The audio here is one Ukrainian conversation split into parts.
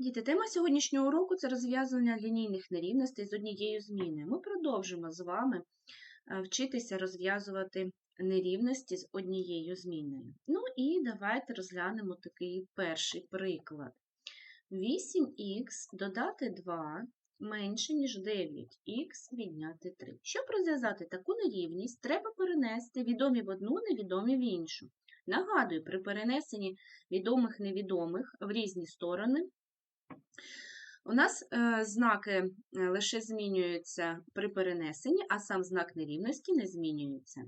Діти, тема сьогоднішнього уроку це розв'язування лінійних нерівностей з однією зміною. Ми продовжимо з вами е, вчитися розв'язувати нерівності з однією зміною. Ну і давайте розглянемо такий перший приклад. 8х додати 2 менше, ніж 9х відняти 3. Щоб розв'язати таку нерівність, треба перенести відомі в одну, невідомі в іншу. Нагадую, при перенесенні відомих невідомих в різні сторони у нас е, знаки е, лише змінюються при перенесенні, а сам знак нерівності не змінюється.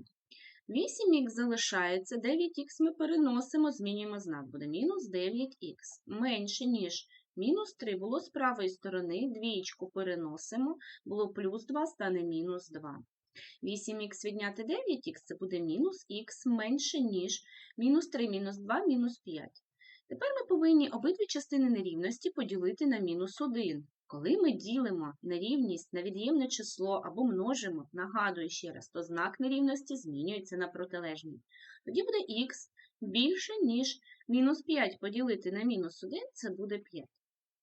8х залишається, 9х ми переносимо, змінюємо знак, буде мінус 9х. Менше, ніж мінус 3 було з правої сторони, двієчку переносимо, було плюс 2, стане мінус 2. 8х відняти 9х це буде мінус х менше, ніж мінус 3, мінус 2, мінус 5. Тепер ми повинні обидві частини нерівності поділити на мінус 1. Коли ми ділимо нерівність на від'ємне число або множимо, нагадую ще раз, то знак нерівності змінюється на протилежний. Тоді буде х більше, ніж мінус 5 поділити на мінус 1, це буде 5.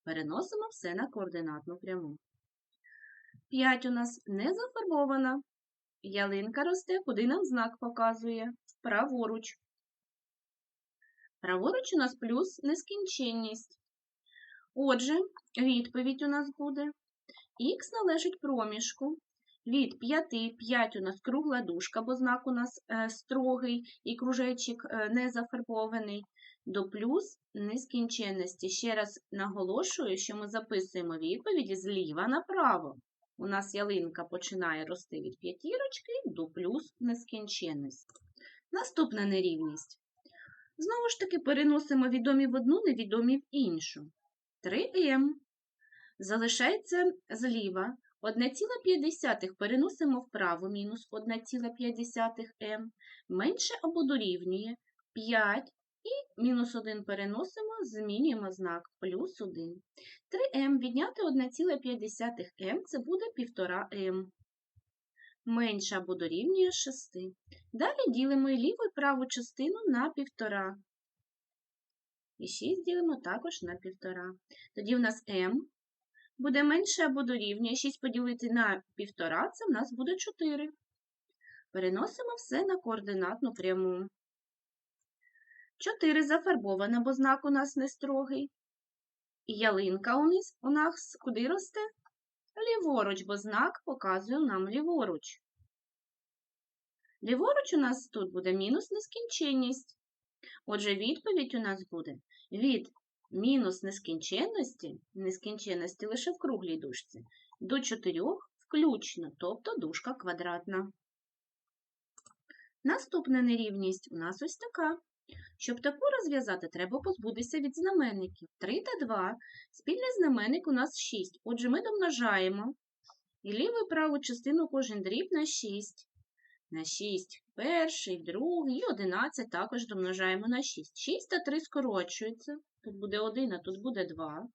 Переносимо все на координатну пряму. 5 у нас не зафарбована. Ялинка росте, куди нам знак показує? Праворуч. Праворуч у нас плюс нескінченність. Отже, відповідь у нас буде х належить проміжку. Від 5, 5 у нас кругла дужка, бо знак у нас е, строгий і кружечок е, не зафарбований, до плюс нескінченності. Ще раз наголошую, що ми записуємо відповіді зліва направо. У нас ялинка починає рости від п'ятірочки до плюс нескінченності. Наступна нерівність. Знову ж таки, переносимо відомі в одну, невідомі в іншу. 3m. Залишається зліва. 1,5 переносимо вправо мінус 1,5m. Менше або дорівнює 5 і мінус 1 переносимо, змінюємо знак плюс 1. 3m відняти 1,5m це буде 1,5m менше або дорівнює 6. Dалі ділимо і ліву і праву частину на 1,5. І 6 ділимо також на 1,5. Тоді в нас m буде менше або дорівнює 6 поділити на 1,5, це в нас буде 4. Переносимо все на координатну пряму. 4 зафарбована, бо знак у нас не строгий. І ялинка у нас куди росте? Ліворуч, бо знак показує нам ліворуч. Ліворуч у нас тут буде мінус нескінченність. Отже, відповідь у нас буде від мінус нескінченності, нескінченності лише в круглій дужці, до 4 включно, тобто дужка квадратна. Наступна нерівність у нас ось така. Щоб таку розв'язати, треба позбутися від знаменників. 3 та 2. Спільний знаменник у нас 6. Отже, ми домножаємо і ліву і праву частину кожен дріб на 6. На 6 перший, другий і 11 також домножаємо на 6. 6 та 3 скорочуються. Тут буде 1, а тут буде 2.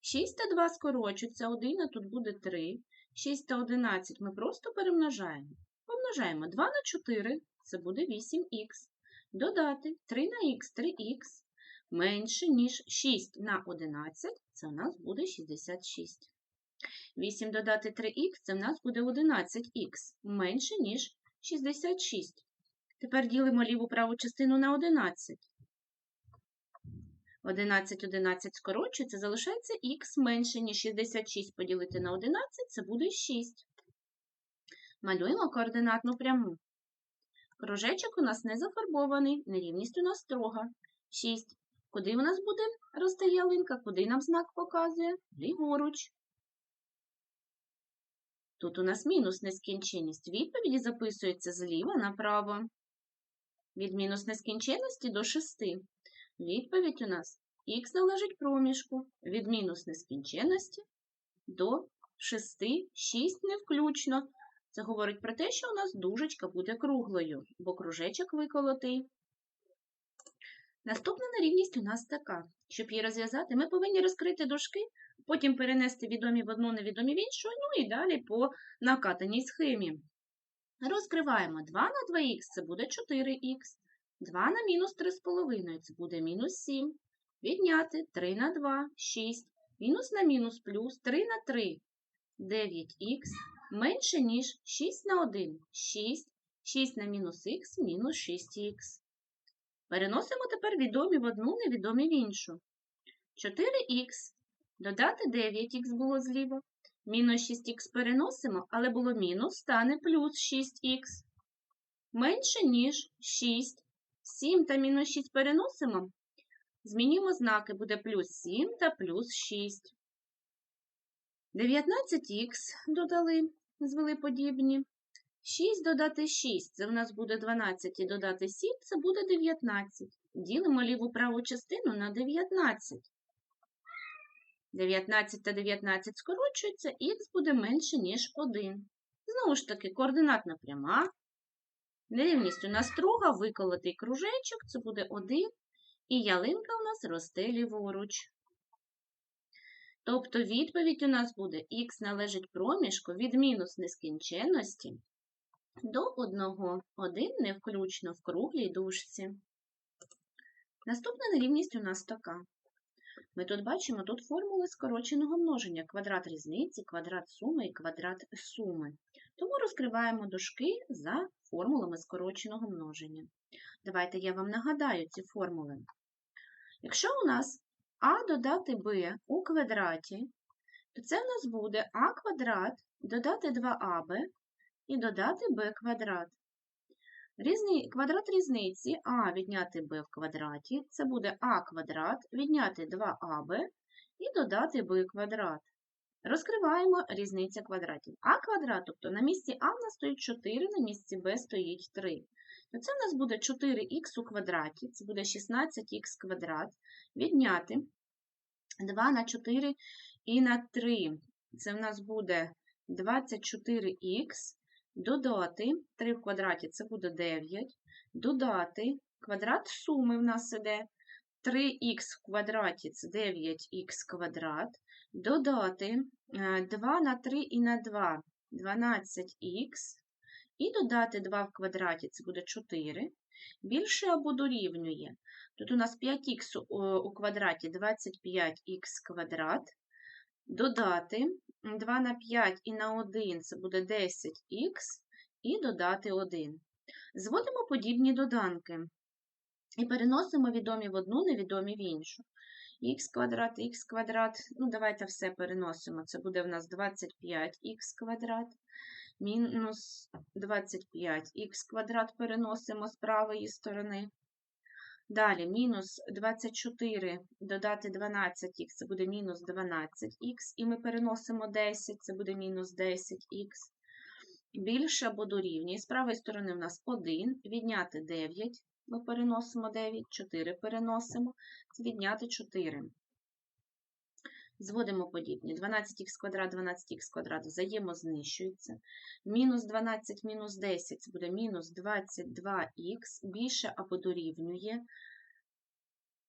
6 та 2 скорочуються, 1, а тут буде 3. 6 та 11 ми просто перемножаємо. Помножаємо 2 на 4, це буде 8х додати 3 на х 3х менше, ніж 6 на 11, це у нас буде 66. 8 додати 3х це в нас буде 11х менше, ніж 66. Тепер ділимо ліву праву частину на 11. 11, 11 скорочується, залишається х менше, ніж 66 поділити на 11, це буде 6. Малюємо координатну пряму. Кружечок у нас не зафарбований, нерівність у нас строга. 6. Куди у нас буде рости ялинка? Куди нам знак показує? Ліворуч. Тут у нас мінус нескінченність. Відповіді записується зліва направо. Від мінус нескінченності до 6. Відповідь у нас х належить проміжку. Від мінус нескінченності до 6, 6 не включно. Це говорить про те, що у нас дужечка буде круглою, бо кружечок виколотий. Наступна нерівність у нас така. Щоб її розв'язати, ми повинні розкрити дужки, потім перенести відомі в одну, невідомі в іншу, ну і далі по накатаній схемі. Розкриваємо 2 на 2х це буде 4х, 2 на мінус 3,5 це буде мінус 7. Відняти 3 на 2 6. Мінус на мінус плюс 3 на 3 9х менше, ніж 6 на 1 6. 6 на мінус х мінус 6х. Переносимо тепер відомі в одну, невідомі в іншу. 4х. Додати 9х було зліва. Мінус 6х переносимо, але було мінус, стане плюс 6х. Менше, ніж 6. 7 та мінус 6 переносимо. Змінюємо знаки, буде плюс 7 та плюс 6. 19х додали, звели подібні. 6 додати 6, це в нас буде 12, і додати 7, це буде 19. Ділимо ліву праву частину на 19. 19 та 19 скорочується, х буде менше, ніж 1. Знову ж таки, координатна пряма. Нерівність у нас строга, виколотий кружечок, це буде 1. І ялинка у нас росте ліворуч. Тобто відповідь у нас буде х належить проміжку від мінус нескінченності до 1, 1 не включно в круглій дужці. Наступна нерівність у нас така. Ми тут бачимо тут формули скороченого множення квадрат різниці, квадрат суми і квадрат суми. Тому розкриваємо дужки за формулами скороченого множення. Давайте я вам нагадаю ці формули. Якщо у нас а додати b у квадраті, то це в нас буде а квадрат додати 2аб і додати b квадрат. Різний, квадрат різниці а відняти b в квадраті, це буде а квадрат відняти 2аб і додати b квадрат. Розкриваємо різниця квадратів. А квадрат, тобто на місці А в нас стоїть 4, на місці Б стоїть 3. То це в нас буде 4х у квадраті, це буде 16х квадрат, відняти 2 на 4 і на 3. Це в нас буде 24х, додати 3 в квадраті це буде 9, додати квадрат суми в нас іде. 3х в квадраті це 9х квадрат, додати 2 на 3 і на 2 12х, і додати 2 в квадраті це буде 4. Більше або дорівнює. Тут у нас 5х у квадраті 25х квадрат. Додати 2 на 5 і на 1 це буде 10х, і додати 1. Зводимо подібні доданки. І переносимо відомі в одну, невідомі в іншу. х квадрат, х квадрат, ну давайте все переносимо. Це буде в нас 25х квадрат, мінус 25х квадрат переносимо з правої сторони. Далі мінус 24 додати 12х, це буде мінус 12х, і ми переносимо 10, це буде мінус 10х. Більше або дорівнює. З правої сторони у нас 1, відняти 9, ми переносимо 9, 4 переносимо, це відняти 4. Зводимо подібні. 12х квадрат, 12х квадрат взаємознищується. Мінус 12, мінус 10 це буде мінус 22х, більше або дорівнює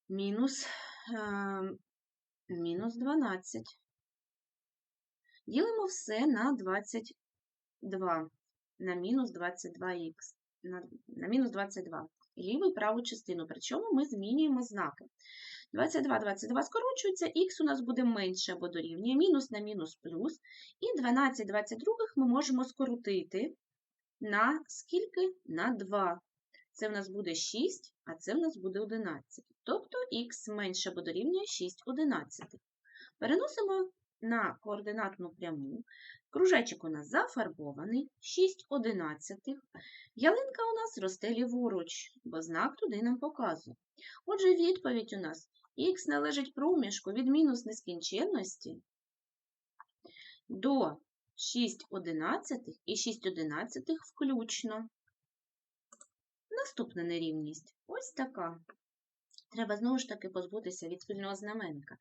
мінус, е, мінус 12. Ділимо все на 22, на мінус 22х, на, мінус 22. Ліву і праву частину, причому ми змінюємо знаки. 22, 22 скорочується, х у нас буде менше або дорівнює, мінус на мінус плюс. І 12 22 ми можемо скоротити на скільки? На 2. Це в нас буде 6, а це в нас буде 11. Тобто х менше або дорівнює 6 11. Переносимо на координатну пряму. Кружечок у нас зафарбований, 6 одинадцятих. Ялинка у нас росте ліворуч, бо знак туди нам показує. Отже, відповідь у нас х належить проміжку від мінус нескінченності до 6 одинадцятих і 6 одинадцятих включно. Наступна нерівність ось така. Треба знову ж таки позбутися від спільного знаменника.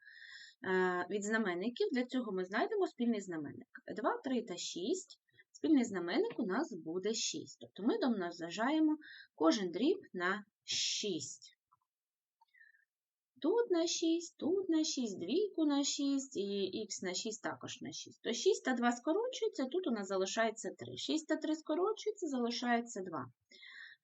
Е, від знаменників для цього ми знайдемо спільний знаменник. 2, 3 та 6. Спільний знаменник у нас буде 6. Тобто ми домножаємо кожен дріб на 6. Тут на 6, тут на 6, двійку на 6 і х на 6 також на 6. То 6 та 2 скорочується, тут у нас залишається 3. 6 та 3 скорочується, залишається 2.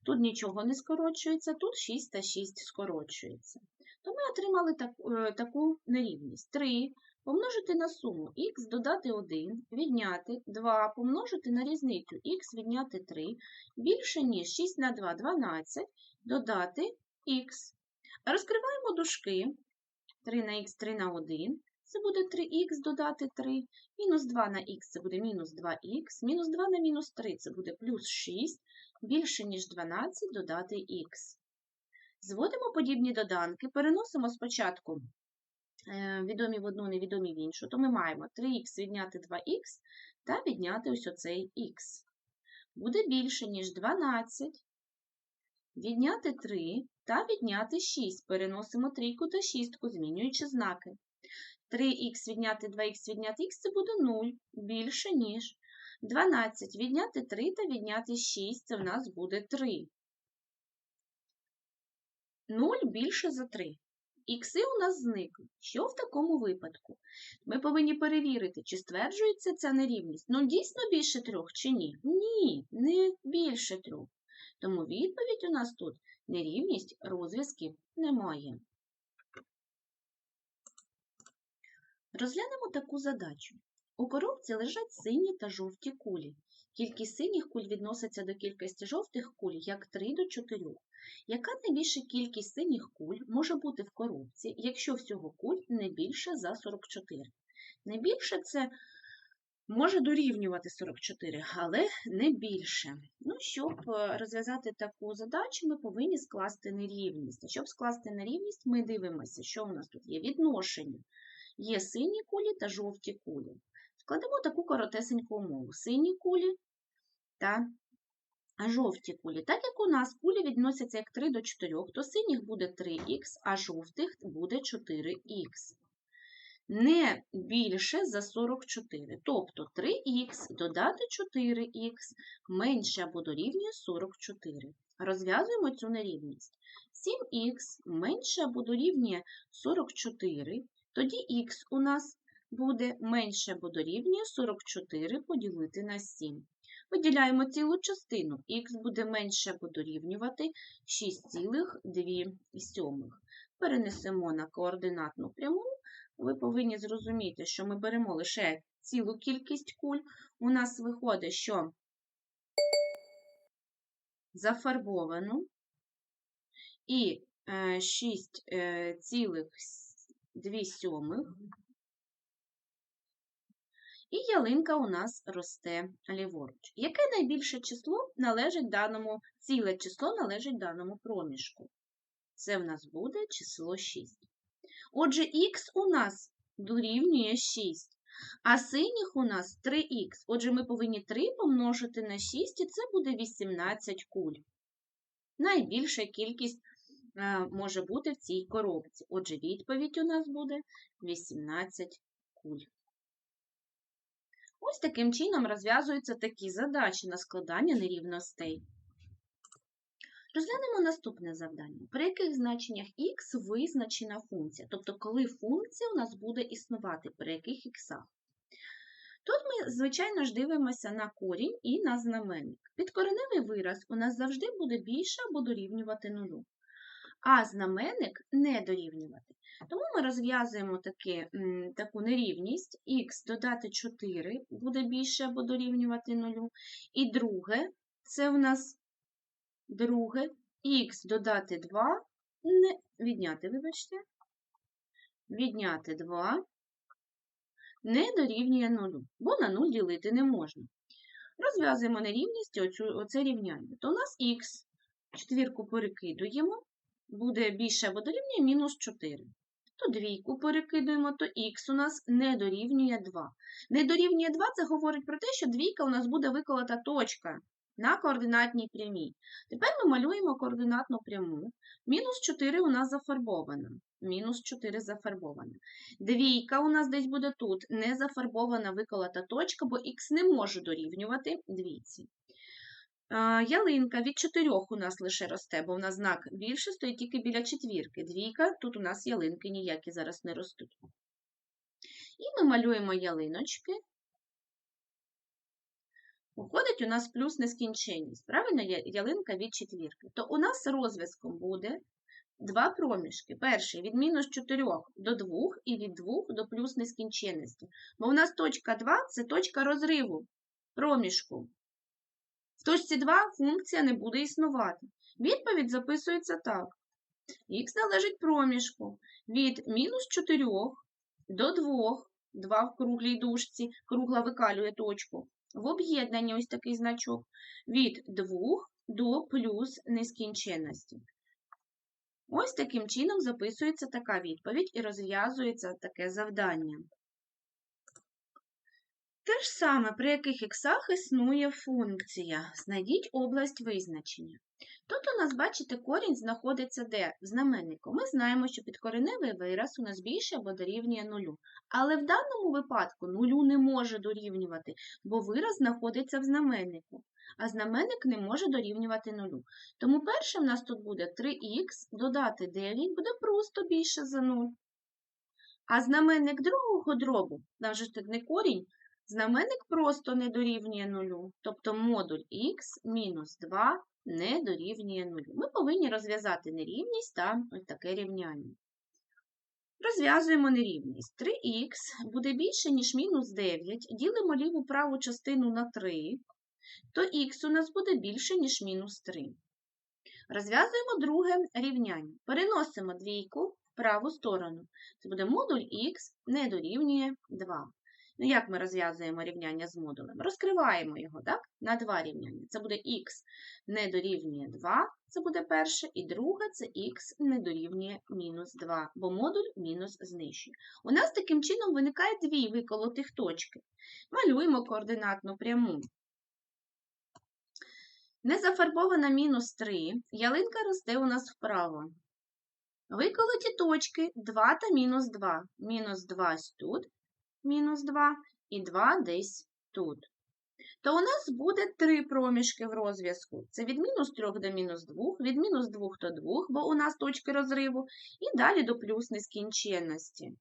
Тут нічого не скорочується, тут 6 та 6 скорочується. То ми отримали так, е, таку нерівність. 3 помножити на суму х додати 1, відняти 2, помножити на різницю х відняти 3, більше ніж 6 на 2 – 12, додати х. Розкриваємо дужки. 3 на х, 3 на 1. Це буде 3х додати 3. Мінус 2 на х це буде мінус 2х. Мінус 2 на мінус 3 це буде плюс 6. Більше, ніж 12 додати х. Зводимо подібні доданки, переносимо спочатку е, відомі в одну, невідомі в іншу, то ми маємо 3х відняти 2х та відняти ось оцей х. Буде більше, ніж 12. Відняти 3 та відняти 6. Переносимо трійку та шістку, змінюючи знаки. 3х відняти 2х відняти х це буде 0, більше, ніж. 12 відняти 3 та відняти 6 це в нас буде 3. 0 більше за 3. Ікси у нас зникли. Що в такому випадку? Ми повинні перевірити, чи стверджується ця нерівність. Ну, дійсно більше трьох чи ні? Ні, не більше трьох. Тому відповідь у нас тут нерівність розв'язків немає. Розглянемо таку задачу. У коробці лежать сині та жовті кулі. Кількість синіх куль відноситься до кількості жовтих куль як 3 до 4. Яка найбільша кількість синіх куль може бути в коробці, якщо всього куль не більше за 44? Найбільше це може дорівнювати 44, але не більше. Ну, Щоб е, розв'язати таку задачу, ми повинні скласти нерівність. А щоб скласти нерівність, ми дивимося, що у нас тут є відношення. Є сині кулі та жовті кулі. Складемо таку коротесеньку умову. Сині кулі та жовті кулі. Так як у нас кулі відносяться як 3 до 4, то синіх буде 3х, а жовтих буде 4х. Не більше за 44. Тобто 3х додати 4х менше або дорівнює 44. Розв'язуємо цю нерівність. 7х менше або дорівнює 44, тоді х у нас буде менше або дорівнює 44 поділити на 7. Виділяємо цілу частину. Х буде менше або дорівнювати 6,2. Перенесемо на координатну пряму. Ви повинні зрозуміти, що ми беремо лише цілу кількість куль. У нас виходить, що зафарбовану і 6,2 і ялинка у нас росте ліворуч. Яке найбільше число належить даному, ціле число належить даному проміжку? Це в нас буде число 6. Отже, х у нас дорівнює 6, а синіх у нас 3х. Отже, ми повинні 3 помножити на 6, і це буде 18 куль. Найбільша кількість може бути в цій коробці. Отже, відповідь у нас буде 18 куль. Ось таким чином розв'язуються такі задачі на складання нерівностей. Розглянемо наступне завдання. При яких значеннях х визначена функція, тобто, коли функція у нас буде існувати, при яких іксах. Тут ми, звичайно ж, дивимося на корінь і на знаменник. Підкореневий вираз у нас завжди буде більше або дорівнювати нулю, а знаменник не дорівнювати. Тому ми розв'язуємо таку нерівність х додати 4 буде більше або дорівнювати 0. І друге, це в нас друге, х додати 2, не відняти, вибачте, відняти 2 не дорівнює 0, бо на 0 ділити не можна. Розв'язуємо нерівність оцю, оце рівняння. То у нас х, четвірку перекидуємо, буде більше або дорівнює мінус 4 то двійку перекидуємо, то х у нас не дорівнює 2. Не дорівнює 2 це говорить про те, що двійка у нас буде виколота точка на координатній прямій. Тепер ми малюємо координатну пряму. Мінус 4 у нас зафарбована. Мінус 4 зафарбована. Двійка у нас десь буде тут не зафарбована виколота точка, бо х не може дорівнювати двійці. Ялинка від чотирьох у нас лише росте, бо в нас знак більше стоїть тільки біля четвірки. Двійка, тут у нас ялинки ніякі зараз не ростуть. І ми малюємо ялиночки. Уходить у нас плюс нескінченність. Правильно, ялинка від четвірки. То у нас розв'язком буде два проміжки. Перший від мінус 4 до 2 і від 2 до плюс нескінченності. Бо у нас точка 2 це точка розриву проміжку. В точці 2 функція не буде існувати. Відповідь записується так. Х належить проміжку від мінус 4 до 2, 2 в круглій дужці, кругла викалює точку. В об'єднанні ось такий значок від 2 до плюс нескінченності. Ось таким чином записується така відповідь і розв'язується таке завдання. Те ж саме, при яких іксах існує функція. Знайдіть область визначення. Тут у нас, бачите, корінь знаходиться де? В знаменнику. Ми знаємо, що підкореневий вираз у нас більше або дорівнює нулю. Але в даному випадку нулю не може дорівнювати, бо вираз знаходиться в знаменнику, а знаменник не може дорівнювати нулю. Тому перше в нас тут буде 3х, додати 9 буде просто більше за 0. А знаменник другого дробу, тут не корінь, знаменник просто не дорівнює нулю. Тобто модуль х мінус 2 не дорівнює 0. Ми повинні розв'язати нерівність та ось таке рівняння. Розв'язуємо нерівність. 3х буде більше, ніж мінус 9. Ділимо ліву праву частину на 3, то х у нас буде більше, ніж мінус 3. Розв'язуємо друге рівняння. Переносимо двійку в праву сторону. Це буде модуль х не дорівнює 2. Ну, як ми розв'язуємо рівняння з модулем? Розкриваємо його так? на два рівняння. Це буде х не дорівнює 2, це буде перше, і друге це х не дорівнює мінус 2, бо модуль мінус знищує. У нас таким чином виникає дві виколотих точки. Малюємо координатну пряму. Незафарбована мінус 3, ялинка росте у нас вправо. Виколоті точки 2 та мінус 2. Мінус 2 тут, мінус 2 і 2 десь тут. То у нас буде три проміжки в розв'язку. Це від мінус 3 до мінус 2, від мінус 2 до 2, бо у нас точки розриву, і далі до плюс нескінченності.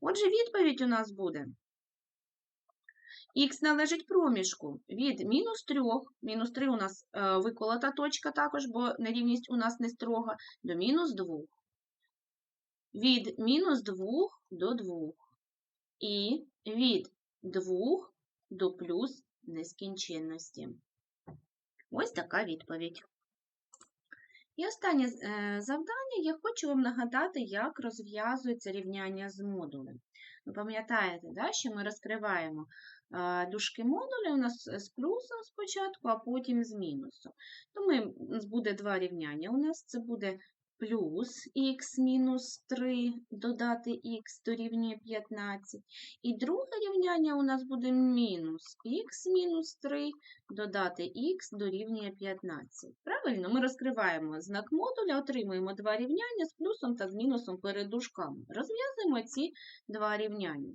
Отже, відповідь у нас буде. Х належить проміжку від мінус 3, мінус 3 у нас е, виколота точка також, бо нерівність у нас не строга, до мінус 2. Від мінус 2 до 2 і від 2 до плюс нескінченності. Ось така відповідь. І останнє е, завдання я хочу вам нагадати, як розв'язується рівняння з модулем. Ви пам'ятаєте, да, що ми розкриваємо е, дужки модуля у нас з плюсом спочатку, а потім з мінусом. То ми, буде два рівняння. У нас це буде плюс х мінус 3 додати х дорівнює 15. І друге рівняння у нас буде мінус х мінус 3 додати х дорівнює 15. Правильно, ми розкриваємо знак модуля, отримуємо два рівняння з плюсом та з мінусом перед дужками. Розв'язуємо ці два рівняння.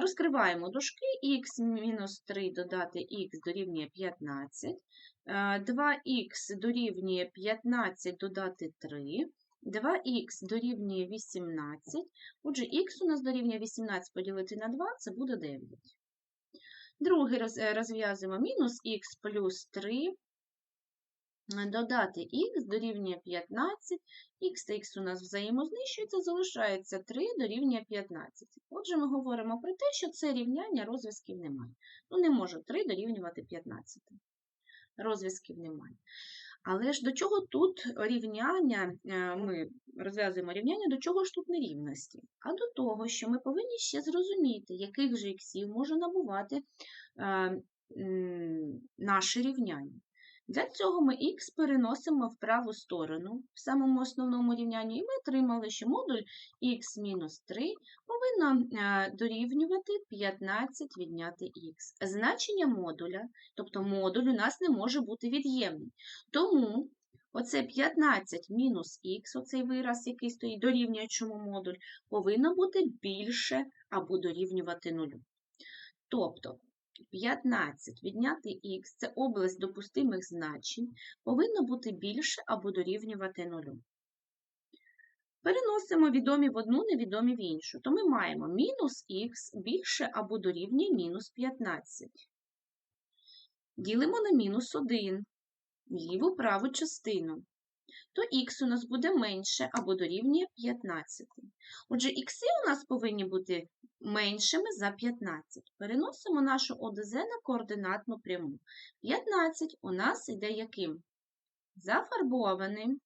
Розкриваємо дужки х-3 додати х дорівнює 15. 2х дорівнює 15 додати 3, 2х дорівнює 18. Отже, х у нас дорівнює 18 поділити на 2, це буде 9. Другий е, розв'язуємо мінус х плюс 3. Додати х дорівнює 15, х та х у нас взаємознищується, залишається 3 дорівнює 15. Отже, ми говоримо про те, що це рівняння розв'язків немає. Ну, не може 3 дорівнювати 15 розв'язків немає. Але ж до чого тут рівняння, е, ми розв'язуємо рівняння, до чого ж тут нерівності? А до того, що ми повинні ще зрозуміти, яких же іксів може набувати е, наше рівняння. Для цього ми х переносимо в праву сторону в самому основному рівнянні, і ми отримали, що модуль х-3 повинно е, дорівнювати 15 відняти х. Значення модуля, тобто модуль у нас не може бути від'ємним. Тому оце 15 мінус х, оцей вираз, який стоїть дорівнюючому модуль, повинно бути більше або дорівнювати нулю. Тобто 15 відняти х це область допустимих значень, повинно бути більше або дорівнювати нулю. Переносимо відомі в одну, невідомі в іншу. То ми маємо мінус х більше або дорівнює мінус 15. Ділимо на мінус 1 ліву праву частину. То х у нас буде менше або дорівнює 15. Отже, х у нас повинні бути меншими за 15. Переносимо нашу ОДЗ на координатну пряму. 15 у нас іде яким? Зафарбованим.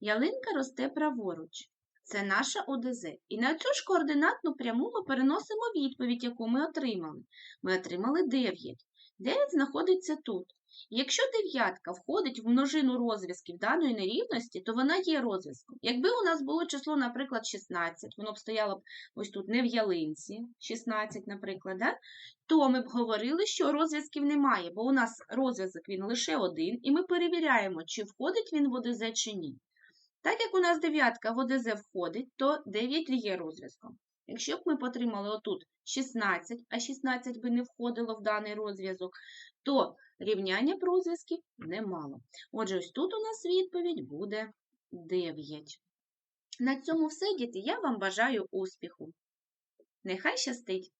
Ялинка росте праворуч. Це наша ОДЗ. І на цю ж координатну пряму ми переносимо відповідь, яку ми отримали. Ми отримали 9. 9 знаходиться тут. Якщо дев'ятка входить в множину розв'язків даної нерівності, то вона є розв'язком. Якби у нас було число, наприклад, 16, воно б стояло б ось тут не в ялинці, 16, наприклад, да? то ми б говорили, що розв'язків немає, бо у нас розв'язок він лише один, і ми перевіряємо, чи входить він в ОДЗ чи ні. Так як у нас дев'ятка в ОДЗ входить, то 9 є розв'язком. Якщо б ми потримали отут 16, а 16 би не входило в даний розв'язок, то рівняння б немало. не. Отже, ось тут у нас відповідь буде 9. На цьому все, діти. Я вам бажаю успіху. Нехай щастить!